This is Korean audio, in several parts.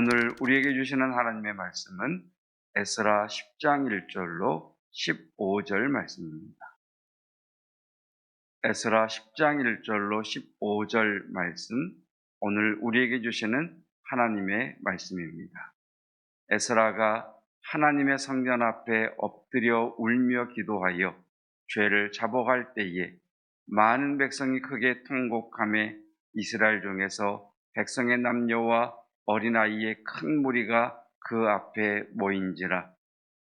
오늘 우리에게 주시는 하나님의 말씀은 에스라 10장 1절로 15절 말씀입니다. 에스라 10장 1절로 15절 말씀, 오늘 우리에게 주시는 하나님의 말씀입니다. 에스라가 하나님의 성전 앞에 엎드려 울며 기도하여 죄를 자복할 때에 많은 백성이 크게 통곡함에 이스라엘 중에서 백성의 남녀와 어린아이의 큰 무리가 그 앞에 모인지라.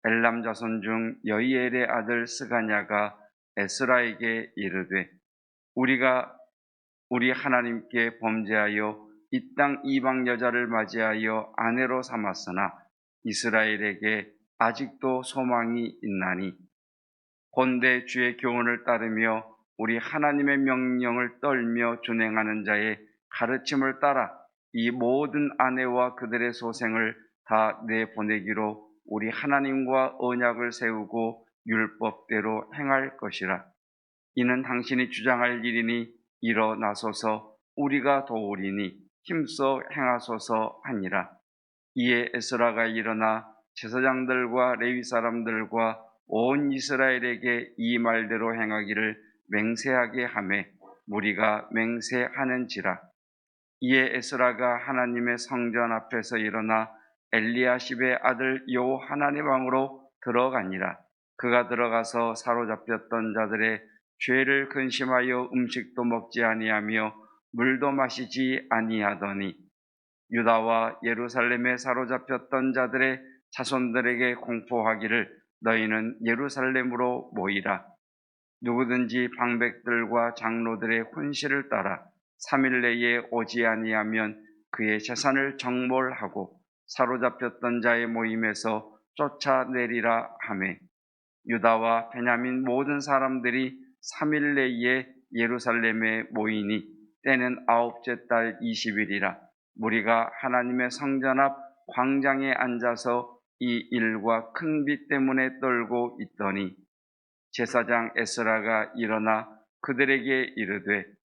엘람 자손 중 여이엘의 아들 스가냐가 에스라에게 이르되 우리가 우리 하나님께 범죄하여 이 땅 이방 여자를 맞이하여 아내로 삼았으나 이스라엘에게 아직도 소망이 있나니 본대 주의 교훈을 따르며 우리 하나님의 명령을 떨며 준행하는 자의 가르침을 따라 이 모든 아내와 그들의 소생을 다 내보내기로 우리 하나님과 언약을 세우고 율법대로 행할 것이라. 이는 당신이 주장할 일이니 일어나소서 우리가 도우리니 힘써 행하소서 하니라. 이에 에스라가 일어나 제사장들과 레위 사람들과 온 이스라엘에게 이 말대로 행하기를 맹세하게 하매 무리가 맹세하는지라. 이에 에스라가 하나님의 성전 앞에서 일어나 엘리야십의 아들 요하나의 방으로 들어가니라. 그가 들어가서 사로잡혔던 자들의 죄를 근심하여 음식도 먹지 아니하며 물도 마시지 아니하더니 유다와 예루살렘에 사로잡혔던 자들의 자손들에게 공포하기를 너희는 예루살렘으로 모이라. 누구든지 방백들과 장로들의 훈시를 따라 3일 내에 오지 아니하면 그의 재산을 정몰하고 사로잡혔던 자의 모임에서 쫓아내리라 하매. 유다와 베냐민 모든 사람들이 3일 내에 예루살렘에 모이니 때는 아홉째 달 20일이라. 무리가 하나님의 성전 앞 광장에 앉아서 이 일과 큰 비 때문에 떨고 있더니 제사장 에스라가 일어나 그들에게 이르되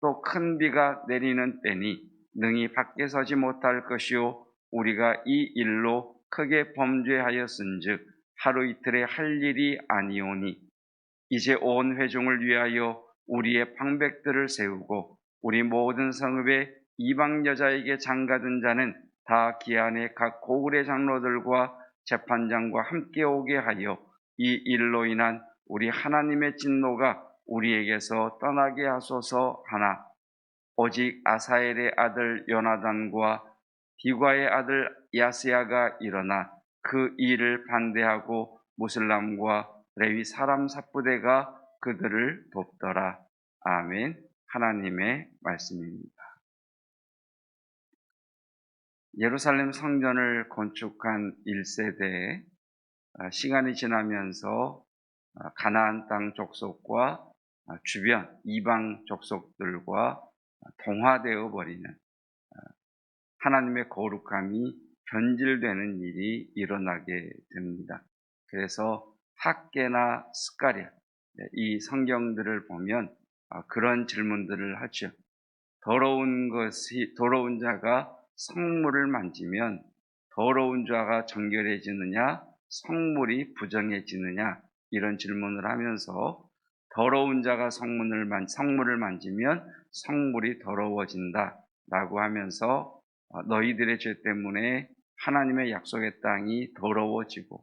또 큰 비가 내리는 때니 능히 밖에 서지 못할 것이요 우리가 이 일로 크게 범죄하였은즉 하루 이틀에 할 일이 아니오니 이제 온 회중을 위하여 우리의 방백들을 세우고 우리 모든 성읍의 이방 여자에게 장가든 자는 다 기한에 각 고을의 장로들과 재판장과 함께 오게 하여 이 일로 인한 우리 하나님의 진노가 우리에게서 떠나게 하소서 하나 오직 아사엘의 아들 요나단과 디과의 아들 야스야가 일어나 그 일을 반대하고 무슬람과 레위 사람 사부대가 그들을 돕더라. 아멘. 하나님의 말씀입니다. 예루살렘 성전을 건축한 1세대에 아, 시간이 지나면서 아, 가나안 땅 족속과 아, 주변 이방 족속들과 동화되어 버리는 하나님의 거룩함이 변질되는 일이 일어나게 됩니다. 그래서 학계나 스가랴 네, 이 성경들을 보면 그런 질문들을 하죠. 더러운 것이 더러운 자가 성물을 만지면 더러운 자가 정결해지느냐, 성물이 부정해지느냐 이런 질문을 하면서 더러운 자가 성문을 만, 성물을 만지면 성물이 더러워진다 라고 하면서 어, 너희들의 죄 때문에 하나님의 약속의 땅이 더러워지고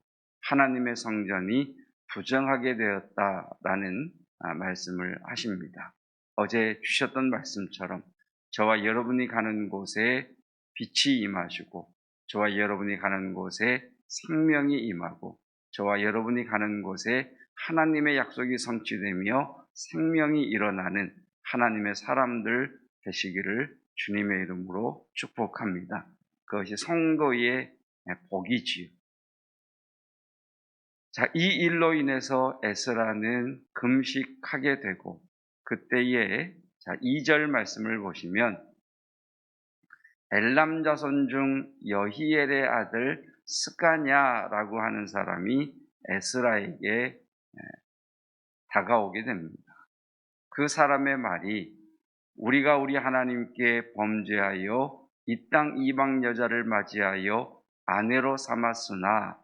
하나님의 성전이 부정하게 되었다라는 아, 말씀을 하십니다. 어제 주셨던 말씀처럼 저와 여러분이 가는 곳에 빛이 임하시고 저와 여러분이 가는 곳에 생명이 임하고 저와 여러분이 가는 곳에 하나님의 약속이 성취되며 생명이 일어나는 하나님의 사람들 되시기를 주님의 이름으로 축복합니다. 그것이 성도의 복이지요. 자, 이 일로 인해서 에스라는 금식하게 되고 그때에 자, 2절 말씀을 보시면 엘람 자손 중 여히엘의 아들 스가냐라고 하는 사람이 에스라에게 다가오게 됩니다. 그 사람의 말이 우리가 우리 하나님께 범죄하여 이 땅 이방 여자를 맞이하여 아내로 삼았으나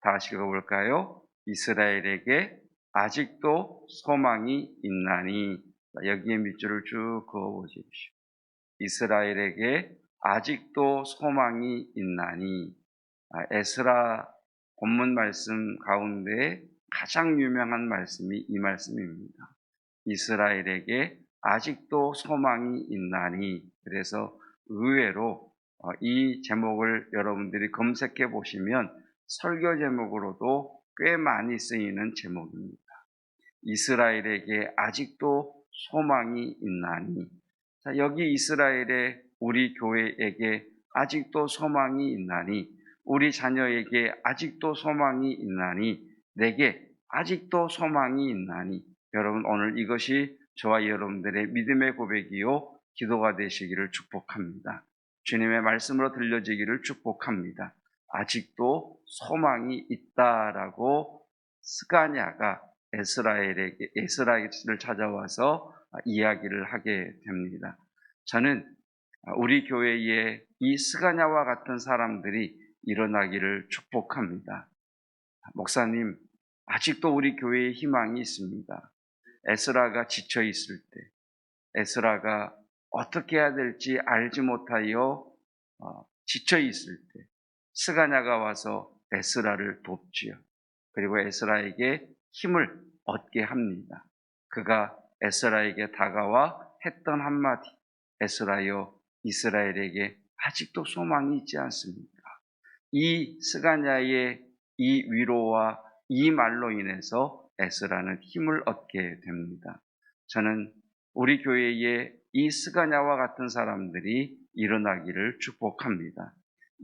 다시 읽어볼까요? 이스라엘에게 아직도 소망이 있나니 여기에 밑줄을 쭉 그어보십시오. 이스라엘에게 아직도 소망이 있나니 아, 에스라 본문 말씀 가운데 가장 유명한 말씀이 이 말씀입니다. 이스라엘에게 아직도 소망이 있나니 그래서 의외로 어, 이 제목을 여러분들이 검색해 보시면 설교 제목으로도 꽤 많이 쓰이는 제목입니다. 이스라엘에게 아직도 소망이 있나니 자, 여기 이스라엘의 우리 교회에게 아직도 소망이 있나니 우리 자녀에게 아직도 소망이 있나니 내게 아직도 소망이 있나니 여러분 오늘 이것이 저와 여러분들의 믿음의 고백이요 기도가 되시기를 축복합니다. 주님의 말씀으로 들려지기를 축복합니다. 아직도 소망이 있다라고 스가냐가 에스라엘에게 에스라엘을 찾아와서 이야기를 하게 됩니다. 저는 우리 교회에 이 스가냐와 같은 사람들이 일어나기를 축복합니다. 목사님, 아직도 우리 교회에 희망이 있습니다. 에스라가 지쳐 있을 때, 에스라가 어떻게 해야 될지 알지 못하여 어, 지쳐 있을 때, 스가냐가 와서 에스라를 돕지요. 그리고 에스라에게 힘을 얻게 합니다. 그가 에스라에게 다가와 했던 한마디, 에스라여 이스라엘에게 아직도 소망이 있지 않습니까? 이 스가냐의 이 위로와 이 말로 인해서 에스라는 힘을 얻게 됩니다. 저는 우리 교회에 이 스가냐와 같은 사람들이 일어나기를 축복합니다.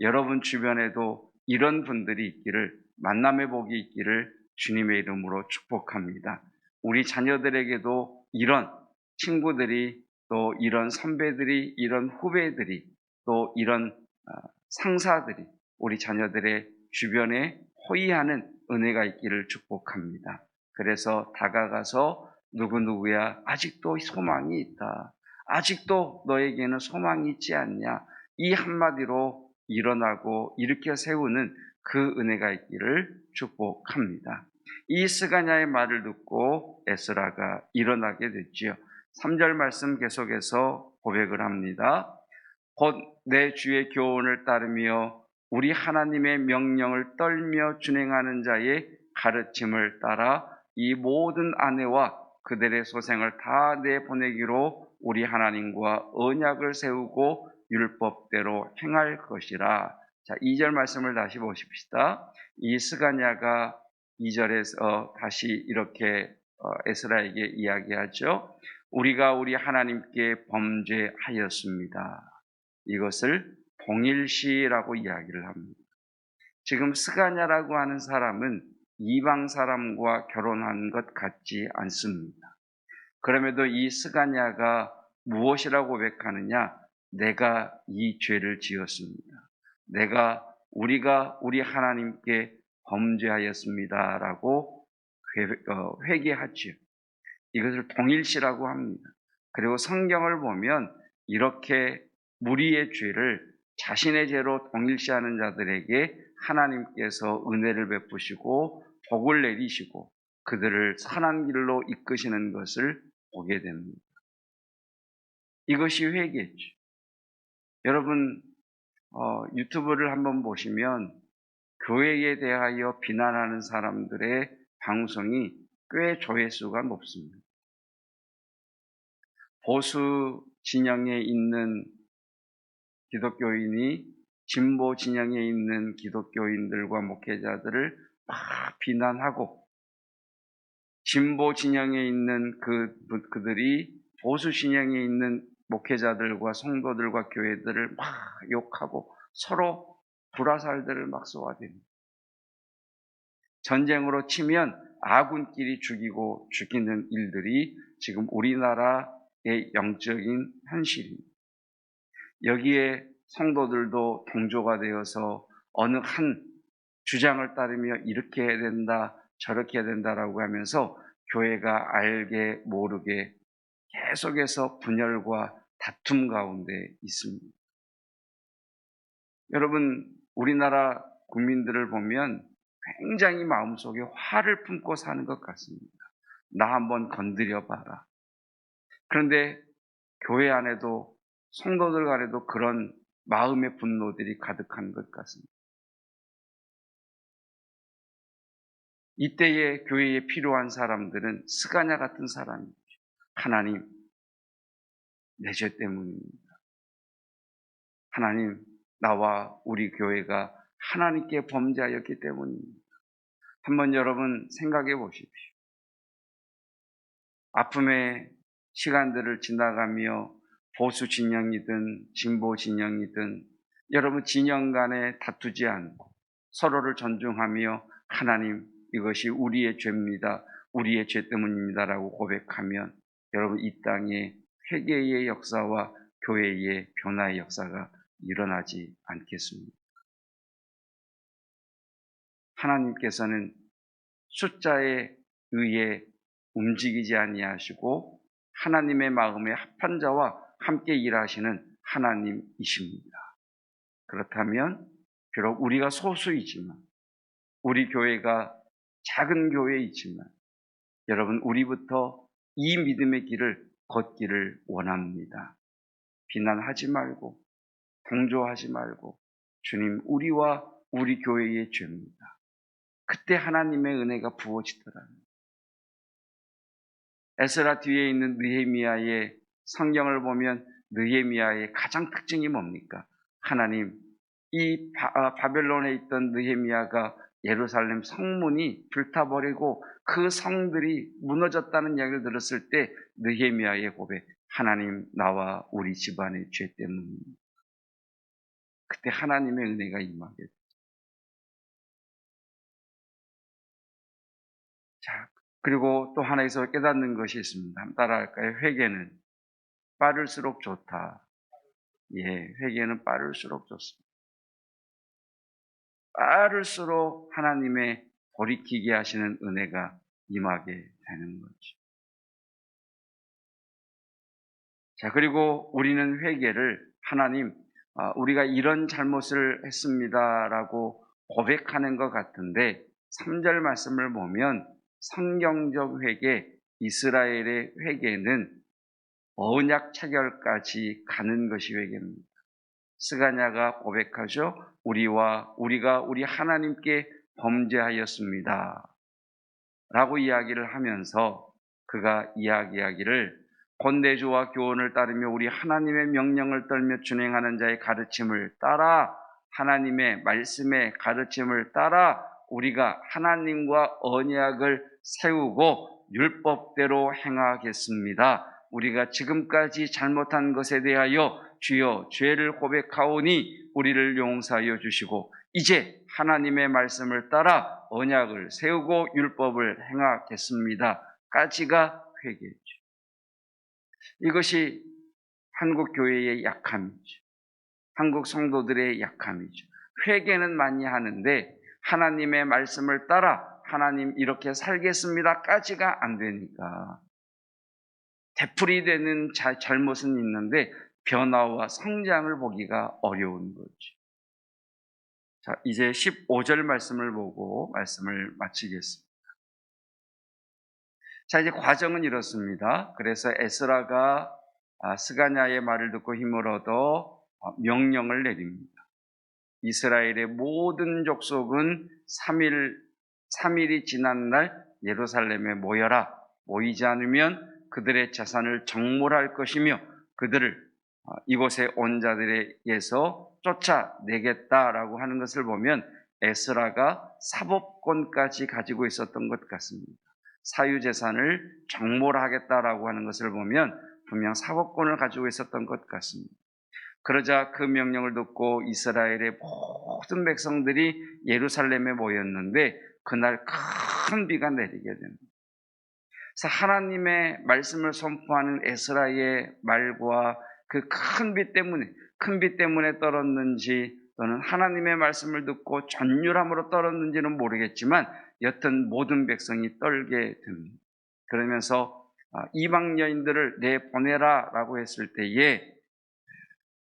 여러분 주변에도 이런 분들이 있기를 만남의 복이 있기를 주님의 이름으로 축복합니다. 우리 자녀들에게도 이런 친구들이 또 이런 선배들이 이런 후배들이 또 이런 상사들이 우리 자녀들의 주변에 호의하는 은혜가 있기를 축복합니다. 그래서 다가가서 누구누구야 아직도 소망이 있다. 아직도 너에게는 소망이 있지 않냐. 이 한마디로 일어나고 일으켜 세우는 그 은혜가 있기를 축복합니다. 이 스가냐의 말을 듣고 에스라가 일어나게 됐지요. 3절 말씀 계속해서 고백을 합니다. 곧 내 주의 교훈을 따르며 우리 하나님의 명령을 떨며 준행하는 자의 가르침을 따라 이 모든 아내와 그들의 소생을 다 내보내기로 우리 하나님과 언약을 세우고 율법대로 행할 것이라. 자, 2절 말씀을 다시 보십시다. 이 스가냐가 2절에서 다시 이렇게 어, 에스라에게 이야기하죠. 우리가 우리 하나님께 범죄하였습니다. 이것을 동일시라고 이야기를 합니다. 지금 스가냐라고 하는 사람은 이방 사람과 결혼한 것 같지 않습니다. 그럼에도 이 스가냐가 무엇이라고 고백하느냐? 내가 이 죄를 지었습니다. 내가 우리가 우리 하나님께 범죄하였습니다라고 어, 회개하지요. 이것을 동일시라고 합니다. 그리고 성경을 보면 이렇게 무리의 죄를 자신의 죄로 동일시하는 자들에게 하나님께서 은혜를 베푸시고 복을 내리시고 그들을 선한 길로 이끄시는 것을 보게 됩니다. 이것이 회개죠. 여러분 어, 유튜브를 한번 보시면 교회에 대하여 비난하는 사람들의 방송이 꽤 조회수가 높습니다. 보수 진영에 있는 기독교인이 진보 진영에 있는 기독교인들과 목회자들을 막 비난하고 진보 진영에 있는 그 그들이 보수 진영에 있는 목회자들과 성도들과 교회들을 막 욕하고 서로 불화살들을 막 쏘아댑니다. 전쟁으로 치면 아군끼리 죽이고 죽이는 일들이 지금 우리나라의 영적인 현실입니다. 여기에 성도들도 동조가 되어서 어느 한 주장을 따르며 이렇게 해야 된다, 저렇게 해야 된다라고 하면서 교회가 알게 모르게 계속해서 분열과 다툼 가운데 있습니다. 여러분, 우리나라 국민들을 보면 굉장히 마음속에 화를 품고 사는 것 같습니다. 나 한번 건드려 봐라. 그런데 교회 안에도 성도들 간에도 그런 마음의 분노들이 가득한 것 같습니다. 이때에 교회에 필요한 사람들은 스가냐 같은 사람이죠. 하나님, 내 죄 때문입니다. 하나님, 나와 우리 교회가 하나님께 범죄하였기 때문입니다. 한번 여러분 생각해 보십시오. 아픔의 시간들을 지나가며 보수 진영이든 진보 진영이든 여러분 진영 간에 다투지 않고 서로를 존중하며 하나님 이것이 우리의 죄입니다. 우리의 죄 때문입니다라고 고백하면 여러분 이 땅에 회개의 역사와 교회의 변화의 역사가 일어나지 않겠습니다. 하나님께서는 숫자에 의해 움직이지 아니하시고 하나님의 마음에 합한 자와 함께 일하시는 하나님이십니다. 그렇다면 비록 우리가 소수이지만 우리 교회가 작은 교회이지만 여러분 우리부터 이 믿음의 길을 걷기를 원합니다. 비난하지 말고 동조하지 말고 주님 우리와 우리 교회의 죄입니다. 그때 하나님의 은혜가 부어지더라는 에스라 뒤에 있는 느헤미야의 성경을 보면 느헤미야의 가장 특징이 뭡니까? 하나님 이 바, 바벨론에 있던 느헤미야가 예루살렘 성문이 불타버리고 그 성들이 무너졌다는 이야기를 들었을 때 느헤미야의 고백 하나님 나와 우리 집안의 죄 때문입니다. 그때 하나님의 은혜가 임하게 됩니다. 자, 그리고 또 하나에서 깨닫는 것이 있습니다. 따라할까요? 회개는 빠를수록 좋다. 예, 회개는 빠를수록 좋습니다. 빠를수록 하나님의 돌이키게 하시는 은혜가 임하게 되는 거죠. 자, 그리고 우리는 회개를 하나님, 아, 우리가 이런 잘못을 했습니다라고 고백하는 것 같은데, 3절 말씀을 보면 성경적 회개, 이스라엘의 회개는 언약 체결까지 가는 것이 회개입니다. 스가냐가 고백하죠. 우리와 우리가 우리 하나님께 범죄하였습니다. 라고 이야기를 하면서 그가 이야기하기를 권대주와 교훈을 따르며 우리 하나님의 명령을 떨며 준행하는 자의 가르침을 따라 하나님의 말씀의 가르침을 따라 우리가 하나님과 언약을 세우고 율법대로 행하겠습니다. 우리가 지금까지 잘못한 것에 대하여 주여 죄를 고백하오니 우리를 용서하여 주시고 이제 하나님의 말씀을 따라 언약을 세우고 율법을 행하겠습니다. 까지가 회개죠. 이것이 한국 교회의 약함이죠. 한국 성도들의 약함이죠. 회개는 많이 하는데 하나님의 말씀을 따라 하나님 이렇게 살겠습니다까지가 안 되니까 되풀이 되는 자, 잘못은 있는데 변화와 성장을 보기가 어려운 거죠. 자, 이제 15절 말씀을 보고 말씀을 마치겠습니다. 자, 이제 과정은 이렇습니다. 그래서 에스라가 아, 스가냐의 말을 듣고 힘을 얻어 아, 명령을 내립니다. 이스라엘의 모든 족속은 3일, 3일이 지난 날 예루살렘에 모여라. 모이지 않으면 그들의 재산을 정몰할 것이며 그들을 아, 이곳에 온 자들에게서 쫓아내겠다라고 하는 것을 보면 에스라가 사법권까지 가지고 있었던 것 같습니다. 사유재산을 정몰하겠다라고 하는 것을 보면 분명 사법권을 가지고 있었던 것 같습니다. 그러자 그 명령을 듣고 이스라엘의 모든 백성들이 예루살렘에 모였는데 그날 큰 비가 내리게 됩니다. 그래서 하나님의 말씀을 선포하는 에스라의 말과 그큰비 때문에 큰비 때문에 떨었는지 또는 하나님의 말씀을 듣고 전율함으로 떨었는지는 모르겠지만 여튼 모든 백성이 떨게 됩니다. 그러면서 아, 이방 여인들을 내보내라라고 했을 때에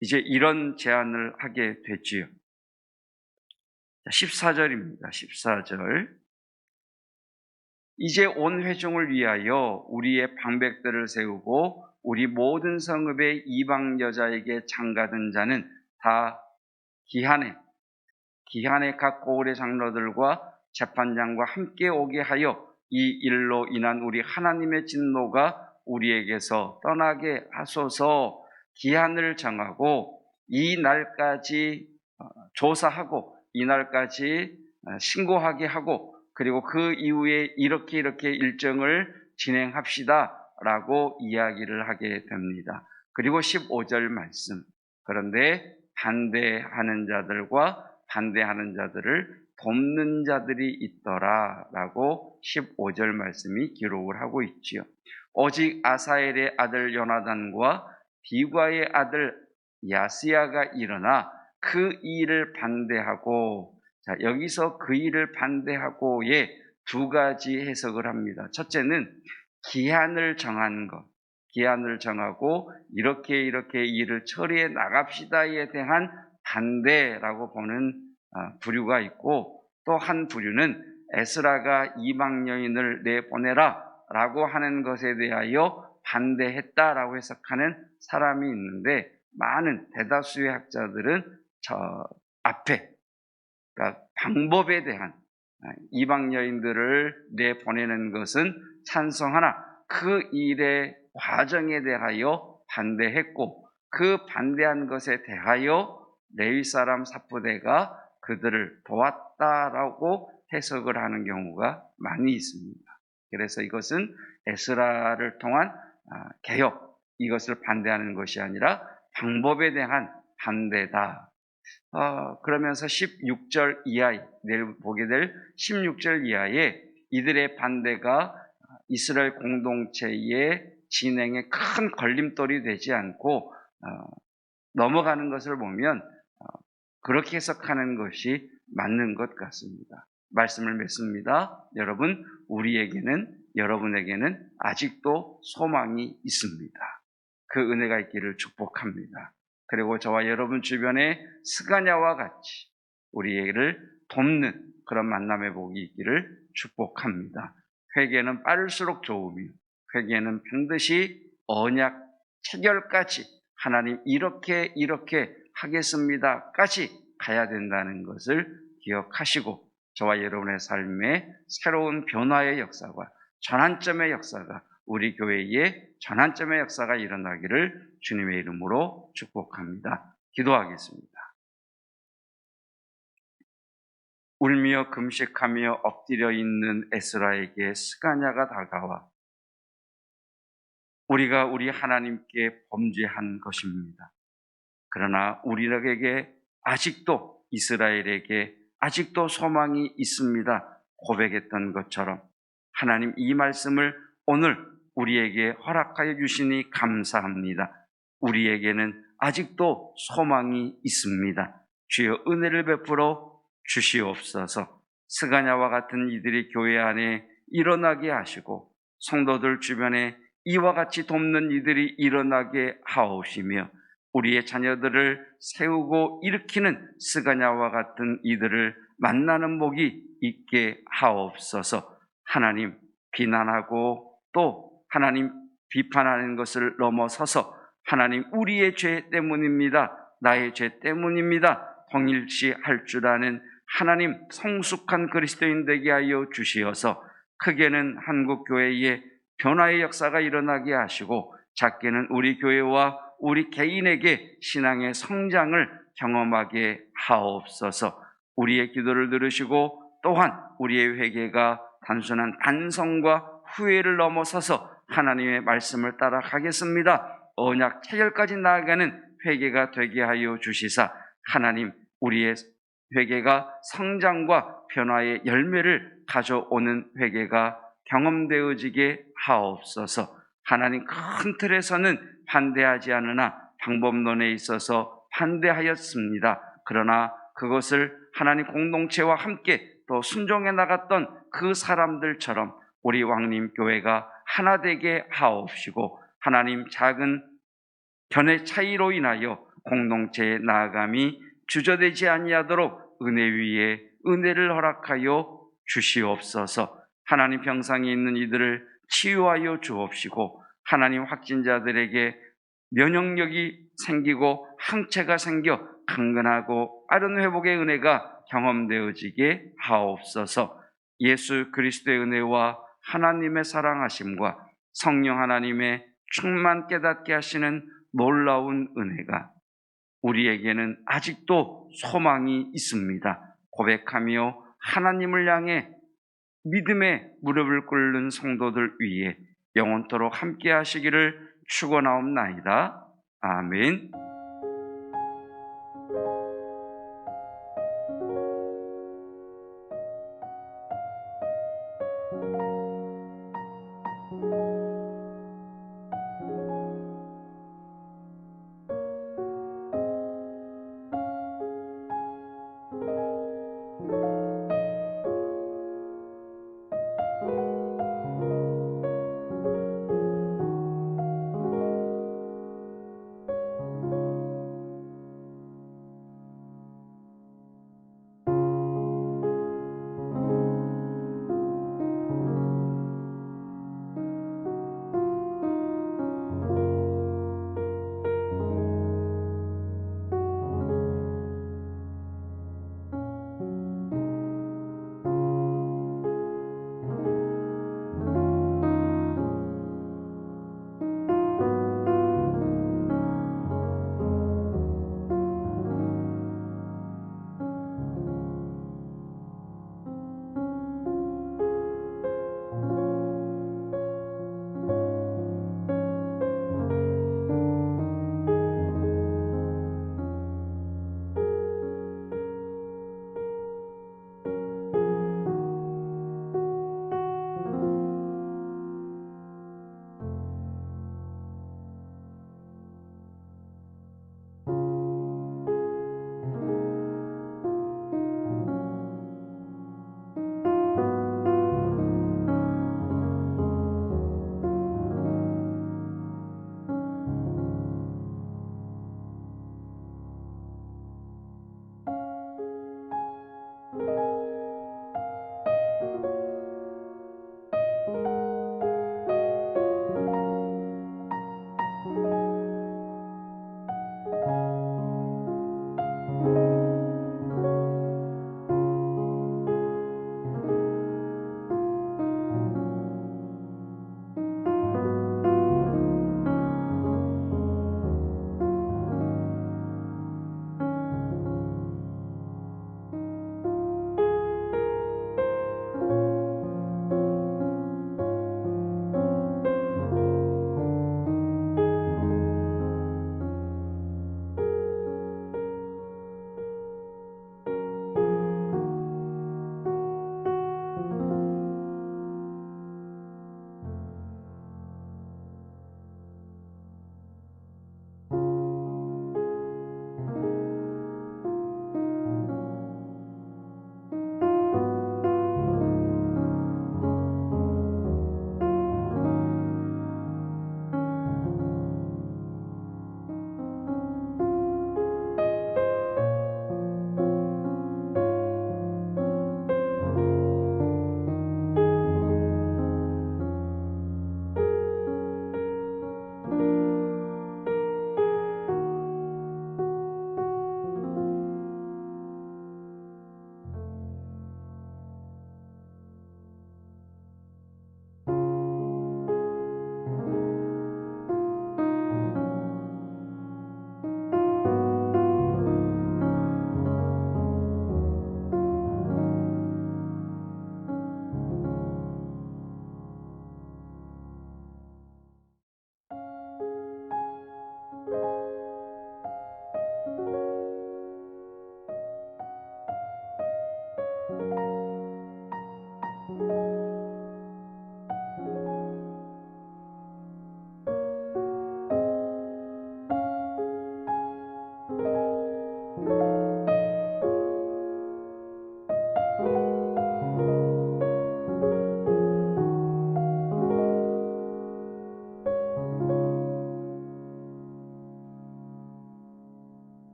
이제 이런 제안을 하게 됐지요. 14절입니다. 14절. 이제 온 회중을 위하여 우리의 방백들을 세우고 우리 모든 성읍의 이방 여자에게 장가든 자는 다 기한에 기한의 각 고을의 장로들과 재판장과 함께 오게 하여 이 일로 인한 우리 하나님의 진노가 우리에게서 떠나게 하소서. 기한을 정하고 이 날까지 어, 조사하고 이 날까지 어, 신고하게 하고 그리고 그 이후에 이렇게 이렇게 일정을 진행합시다 라고 이야기를 하게 됩니다. 그리고 15절 말씀. 그런데 반대하는 자들과 반대하는 자들을 돕는 자들이 있더라 라고 15절 말씀이 기록을 하고 있지요. 오직 아사엘의 아들 요나단과 비과의 아들 야스야가 일어나 그 일을 반대하고 자 여기서 그 일을 반대하고의 두 가지 해석을 합니다. 첫째는 기한을 정한 것, 기한을 정하고 이렇게 이렇게 일을 처리해 나갑시다에 대한 반대라고 보는 아, 부류가 있고 또 한 부류는 에스라가 이방 여인을 내보내라 라고 하는 것에 대하여 반대했다라고 해석하는 사람이 있는데 많은 대다수의 학자들은 저 앞에 그러니까 방법에 대한 아, 이방 여인들을 내보내는 것은 찬성하나 그 일의 과정에 대하여 반대했고 그 반대한 것에 대하여 레위 사람 사포대가 그들을 도왔다라고 해석을 하는 경우가 많이 있습니다. 그래서 이것은 에스라를 통한 아, 개혁 이것을 반대하는 것이 아니라 방법에 대한 반대다. 어, 그러면서 16절 이하에 내일 보게 될 16절 이하에 이들의 반대가 이스라엘 공동체의 진행에 큰 걸림돌이 되지 않고 어, 넘어가는 것을 보면 어, 그렇게 해석하는 것이 맞는 것 같습니다. 말씀을 맺습니다. 여러분, 우리에게는 여러분에게는 아직도 소망이 있습니다. 그 은혜가 있기를 축복합니다. 그리고 저와 여러분 주변에 스가냐와 같이 우리를 돕는 그런 만남의 복이 있기를 축복합니다. 회개는 빠를수록 좋으며 회개는 반드시 언약 체결까지 하나님 이렇게 이렇게 하겠습니다까지 가야 된다는 것을 기억하시고 저와 여러분의 삶에 새로운 변화의 역사가 전환점의 역사가 우리 교회에 전환점의 역사가 일어나기를 주님의 이름으로 축복합니다. 기도하겠습니다. 울며 금식하며 엎드려 있는 에스라에게 스가냐가 다가와 우리가 우리 하나님께 범죄한 것입니다. 그러나 우리에게 아직도 이스라엘에게 아직도 소망이 있습니다. 고백했던 것처럼 하나님 이 말씀을 오늘 우리에게 허락하여 주시니 감사합니다. 우리에게는 아직도 소망이 있습니다. 주여 은혜를 베풀어 주시옵소서. 스가냐와 같은 이들이 교회 안에 일어나게 하시고 성도들 주변에 이와 같이 돕는 이들이 일어나게 하옵시며 우리의 자녀들을 세우고 일으키는 스가냐와 같은 이들을 만나는 복이 있게 하옵소서. 하나님 비난하고 또 하나님 비판하는 것을 넘어서서 하나님 우리의 죄 때문입니다. 나의 죄 때문입니다. 통일시 할 줄 아는 하나님 성숙한 그리스도인 되게 하여 주시어서 크게는 한국 교회에 변화의 역사가 일어나게 하시고 작게는 우리 교회와 우리 개인에게 신앙의 성장을 경험하게 하옵소서. 우리의 기도를 들으시고 또한 우리의 회개가 단순한 반성과 후회를 넘어서서 하나님의 말씀을 따라 가겠습니다. 언약 체결까지 나아가는 회개가 되게 하여 주시사 하나님 우리의 회개가 성장과 변화의 열매를 가져오는 회개가 경험되어지게 하옵소서. 하나님 큰 틀에서는 반대하지 않으나 방법론에 있어서 반대하였습니다. 그러나 그것을 하나님 공동체와 함께 또 순종해 나갔던 그 사람들처럼 우리 왕님 교회가 하나 되게 하옵시고 하나님 작은 견해 차이로 인하여 공동체의 나아감이 주저되지 아니하도록 은혜 위에 은혜를 허락하여 주시옵소서. 하나님 병상에 있는 이들을 치유하여 주옵시고 하나님 확진자들에게 면역력이 생기고 항체가 생겨 강건하고 빠른 회복의 은혜가 경험되어지게 하옵소서. 예수 그리스도의 은혜와 하나님의 사랑하심과 성령 하나님의 충만 깨닫게 하시는 놀라운 은혜가 우리에게는 아직도 소망이 있습니다. 고백하며 하나님을 향해 믿음의 무릎을 꿇는 성도들 위해 영원토록 함께 하시기를 축원하옵나이다. 아멘.